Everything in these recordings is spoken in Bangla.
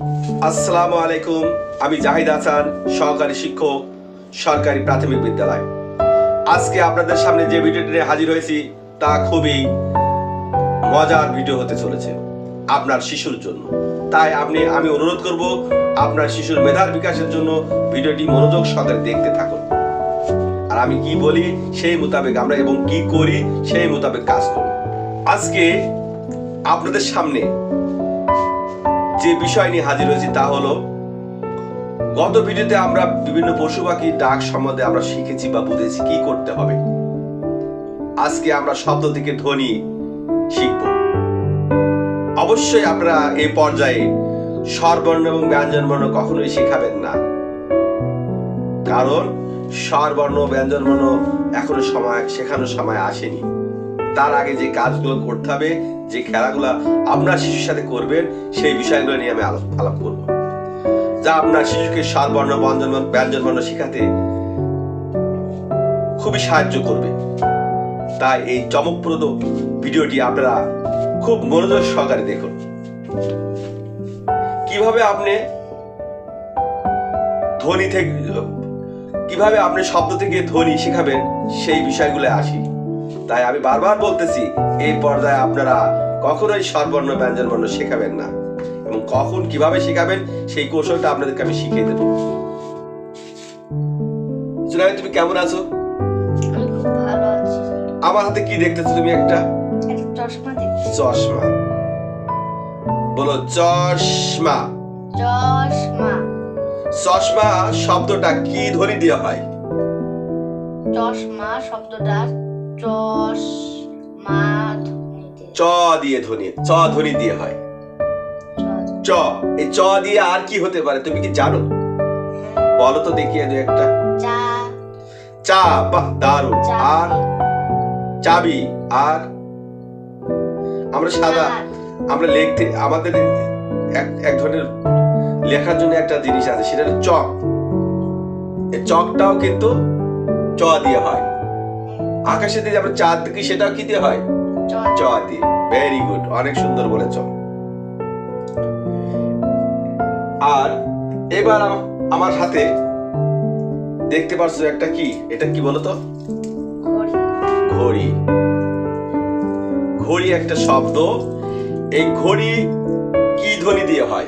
আসসালামু আলাইকুম আমি জাহিদ সহকারী শিক্ষক, সরকারি প্রাথমিক বিদ্যালয়। আজকে আপনাদের সামনে যে ভিডিওটি নিয়ে হাজির হয়েছি, তা খুবই মজার ভিডিও হতে চলেছে, আপনার শিশুর জন্য। তাই আপনি, আমি অনুরোধ করব, আপনার শিশুর মেধার বিকাশের জন্য ভিডিওটি মনোযোগ সহকারে দেখতে থাকুন। আর আমি কি বলি, সেই মোতাবেক আমরা এবং কি করি, সেই মোতাবেক কাজ করব। আজকে আপনাদের সামনে যে বিষয় নিয়ে হাজির হয়েছি তা হলো, গত ভিডিওতে আমরা বিভিন্ন পশু পাখির ডাক সম্বন্ধে আমরা শিখেছি বা বুঝেছি কি করতে হবে। আজকে আমরা শব্দ থেকে ধ্বনি শিখব। অবশ্যই আপনারা এই পর্যায়ে স্বরবর্ণ এবং ব্যঞ্জন বর্ণ কখনোই শেখাবেন না। কারণ স্বরবর্ণ ব্যঞ্জন বর্ণ এখনও সময়, শেখানোর সময় আসেনি। তার আগে যে কাজগুলো করতে হবে, যে খেলাগুলো আপনার শিশুর সাথে করবেন, সেই বিষয়গুলো নিয়ে আমি আলাপ করব। যা আপনার শিশুকে স্বরবর্ণ ব্যঞ্জন ব্যঞ্জন বর্ণ শেখাতে খুবই সাহায্য করবে। তাই এই চমকপ্রদ ভিডিওটি আপনারা খুব মনোযোগ সহকারে দেখুন। কীভাবে আপনি ধ্বনি থেকে কীভাবে আপনি শব্দ থেকে ধ্বনি শেখাবেন, সেই বিষয়গুলো আসি। তাই আমি বারবার বলতেছি, এই পর্যায়ে আপনারা কখনোই স্বরবর্ণ ব্যঞ্জন বর্ণ শেখাবেন না। এবং কখন কীভাবে শেখাবেন, সেই কৌশলটা আপনাদেরকে আমি শিখিয়ে দেবো। জুনাই তুমি কেমন আছো? আমার হাতে কি দেখতেছো তুমি একটা? চশমা। বলো, চশমা। চশমা চশমা শব্দটা কি ধ্বনি দিয়ে হয়? চশমা শব্দটা চ দিয়ে ধ্বনি চ ধ্বনি দিয়ে হয়। চ এই চ দিয়ে আর কি হতে পারে তুমি কি জানো? বলো তো দেখিয়ে দু একটা। চা। বাহ দারুণ। আর? চাবি আর? আমরা সাদা আমরা লিখতে আমাদের এক এক ধরনের লেখার জন্য একটা জিনিস আছে সেটা হলো চক। এই চকটাও কিন্তু চ দিয়ে হয়। আকাশে দিয়ে আমরা চাঁদ দেখি সেটাও কি দিয়ে হয়? চ দিয়ে। ভেরি গুড অনেক সুন্দর বলেছ। আর এবার আমার হাতে দেখতে পাচ্ছ একটা কি? এটা কি বলতো? ঘড়ি। ঘড়ি। ঘড়ি একটা শব্দ। এই ঘড়ি কি ধ্বনি দিয়ে হয়?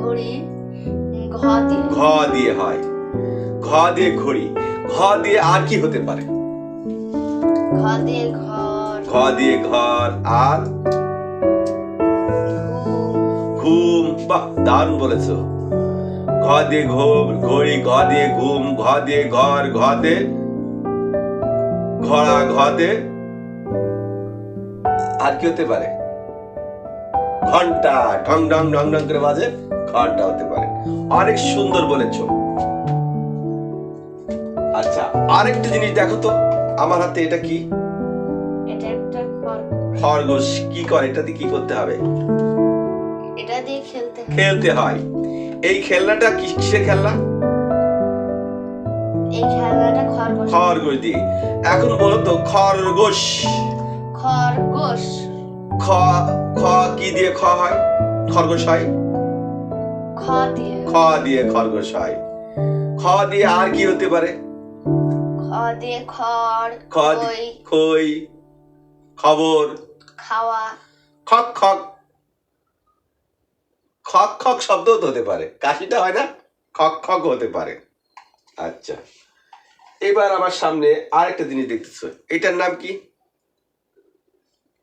ঘড়ি ঘ দিয়ে হয়। ঘ দিয়ে ঘড়ি। ঘ দিয়ে আর কি হতে পারে? ঘ দিয়ে ঘর। ঘ দিয়ে ঘর আর? ঘুম বাহ দারুণ বলেছ। ঘ দিয়ে ঘুম ঘড়ি ঘ দিয়ে ঘুম ঘ দিয়ে ঘর ঘ দিয়ে ঘোড়া ঘ দিয়ে আর কি হতে পারে? ঘণ্টা ঢং ঢং ঢং ঢং করে বাজে ঘণ্টা হতে পারে। অনেক সুন্দর বলেছ। আচ্ছা আরেকটা জিনিস দেখো তো আমার হাতে এটা কি? এটা একটা খরগোশ। কি করে? এটা দিয়ে কি করতে হবে? এটা দিয়ে খেলতে খেলতে হয়। এই খেলনাটা কি- কিসের খেলনা? এই খেলাটা খরগোশ। খরগোশ দিয়ে। এখন বলো তো খরগোশ। খরগোশ। খ খ কি দিয়ে খ হয়? খরগোশ হয়? খ দিয়ে। খ দিয়ে খরগোশ হয়। খ দিয়ে আর কি হতে পারে? খ দিয়ে খড় খ দিয়ে খই খবর। খাওয়া। খক খক। খক খক শব্দও তো হতে পারে। কাশিটা হয় না? খক খক হতে পারে। আচ্ছা। এবার আমার সামনে আরেকটা জিনিস দেখতেছো। এটার নাম কি?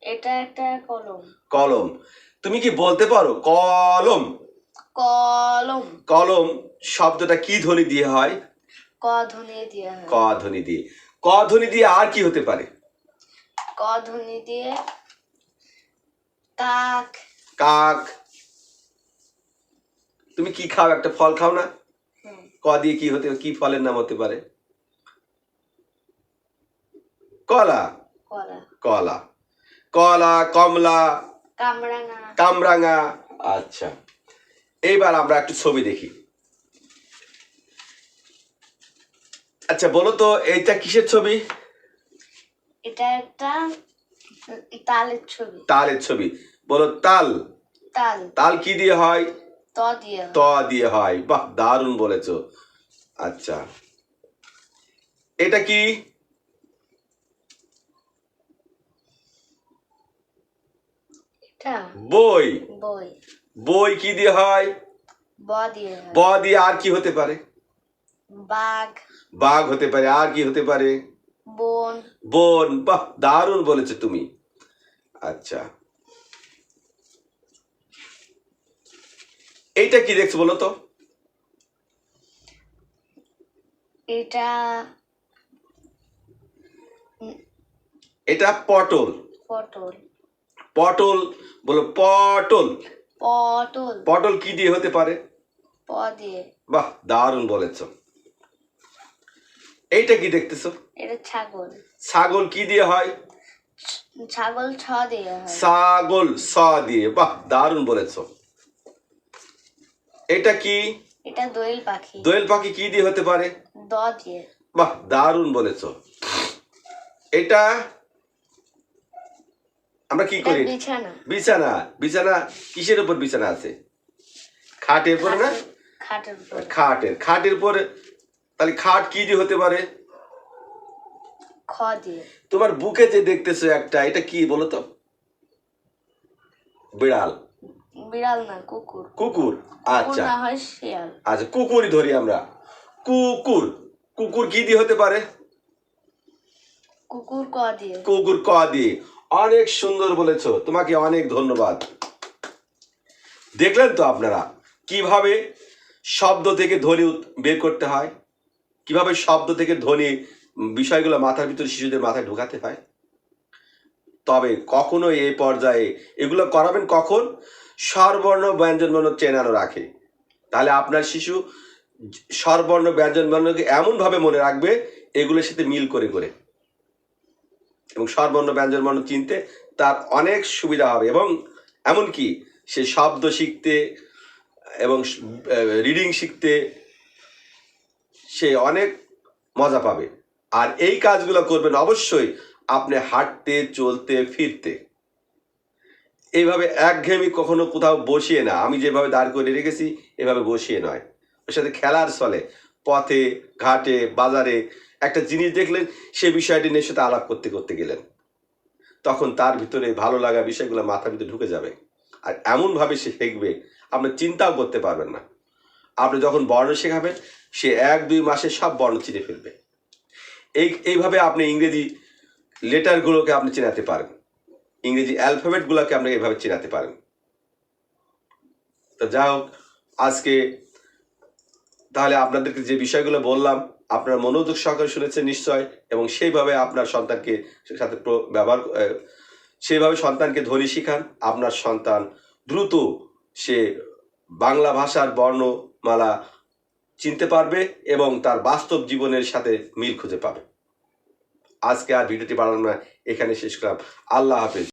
এটা একটা কলম। কলম। তুমি কি বলতে পারো? কলম। কলম। কলম শব্দটা কি ধ্বনি দিয়ে হয়? ক ধ্বনি দিয়ে ক ধ্বনি দিয়ে। ক ধ্বনি দিয়ে আর কি হতে পারে? ক ধ্বনি দিয়ে কাক। কাক। তুমি কি খাও? একটা ফল খাও না? ক দিয়ে কি হতে কি ফলের নাম হতে পারে? কলা। কলা। কলা। কলা কমলা। কামরাঙা। কামরাঙা। আচ্ছা। এইবার আমরা একটু ছবি দেখি। আচ্ছা বলো তো এইটা কিসের ছবি? এটা একটা তালের ছবি। তালের ছবি। বলো তাল। তাল। তাল কি দিয়ে হয়? ত দিয়ে ত দিয়ে হয়। বাহ দারুণ বলেছ। আচ্ছা। এটা কি? বই। বই। বই কি দিয়ে হয়? ব দিয়ে হয়। ব দিয়ে আর কি হতে পারে? বাঘ। বাঘ হতে পারে আর কি হতে পারে? বন। বোন বাহ দারুণ বলেছ তুমি। আচ্ছা। এইটা কি দেখছ বলো তো? এটা এটা পটল। পটল। পটল বলো পটল। পটল। পটল কি দিয়ে হতে পারে? প দিয়ে। বাহ দারুণ বলেছ। এইটা কি দেখতেছো? এটা ছাগল। ছাগল কি দিয়ে হয়? ছাগল ছ দিয়ে হয়। ছাগল স দিয়ে বাহ দারুণ বলেছ। এটা কি? এটা দোয়েল পাখি। দোয়েল পাখি কি দিয়ে হতে পারে? দ দিয়ে। বাহ দারুণ বলেছ। এটা আমরা কি করি? বিছানা। বিছানা বিছানা কিসের উপর বিছানা আছে? খাটের উপরে না? খাটের উপর। খাটের খাটের উপরে তাহলে খাট কি দিয়ে হতে পারে? খ দিয়ে। তোমার বুকে যে দেখতেছো একটা এটা কি বলো তো? বিড়াল। বিড়াল না কুকুর। কুকুর আচ্ছা। না হয় শিয়াল। আচ্ছা কুকুরই ধরি আমরা। কুকুর কুকুর কি দিয়ে হতে পারে? কুকুর ক দিয়ে। কুকুর ক দিয়ে। অনেক সুন্দর বলেছ তোমাকে অনেক ধন্যবাদ। দেখলেন তো আপনারা কীভাবে শব্দ থেকে ধ্বনি বের করতে হয়? কীভাবে শব্দ থেকে ধ্বনি বিষয়গুলো মাথার ভিতরে শিশুদের মাথায় ঢোকাতে হয়? তবে কখনো এই পর্যায়ে এগুলো করাবেন কখন? স্বরবর্ণ ব্যঞ্জন বর্ণ চেনানো রাখে। তাহলে আপনার শিশু স্বরবর্ণ ব্যঞ্জন বর্ণকে এমনভাবে মনে রাখবে, এগুলোর সাথে মিল করে করে। এবং স্বরবর্ণ ব্যঞ্জন বর্ণ চিনতে তার অনেক সুবিধা হবে। এবং এমনকি সে শব্দ শিখতে এবং রিডিং শিখতে সে অনেক মজা পাবে। আর এই কাজগুলো করবেন অবশ্যই আপনি হাঁটতে, চলতে, ফিরতে। এইভাবে একঘেয়েমি কখনো কোথাও বসিয়ে না। আমি যেভাবে দাঁড় করে রেখেছি, এভাবে বসিয়ে নয়। ওর সাথে খেলার চলে পথে, ঘাটে, বাজারে একটা জিনিস দেখলেন, সে বিষয়টি নিয়ে সাথে আলাপ করতে করতে গেলেন। তখন তার ভিতরে ভালো লাগা বিষয়গুলো মাথার ভিতরে ঢুকে যাবে। আর এমনভাবে সে শিখবে আপনি চিন্তাও করতে পারবেন না। আপনি যখন বর্ণ শেখাবেন, সে এক দুই মাসে সব বর্ণ চিনে ফেলবে। এই, এইভাবে আপনি ইংরেজি লেটারগুলোকে আপনি চেনাতে পারেন। ইংরেজি অ্যালফাবেটগুলোকে আপনি এইভাবে চেনাতে পারেন। তো যাই হোক, আজকে তাহলে আপনাদেরকে যে বিষয়গুলো বললাম, আপনার মনোযোগ সহকারে শুনেছেন নিশ্চয়, এবং সেইভাবে আপনার সন্তানকে সাথে ব্যবহার সেইভাবে সন্তানকে ধ্বনি শিখান। আপনার সন্তান দ্রুত সে বাংলা ভাষার বর্ণমালা চিনতে পারবে এবং তার বাস্তব জীবনের সাথে মিল খুঁজে পাবে। আজকে আর ভিডিওটি বাড়ানো এখানে শেষ করলাম। আল্লাহ হাফেজ।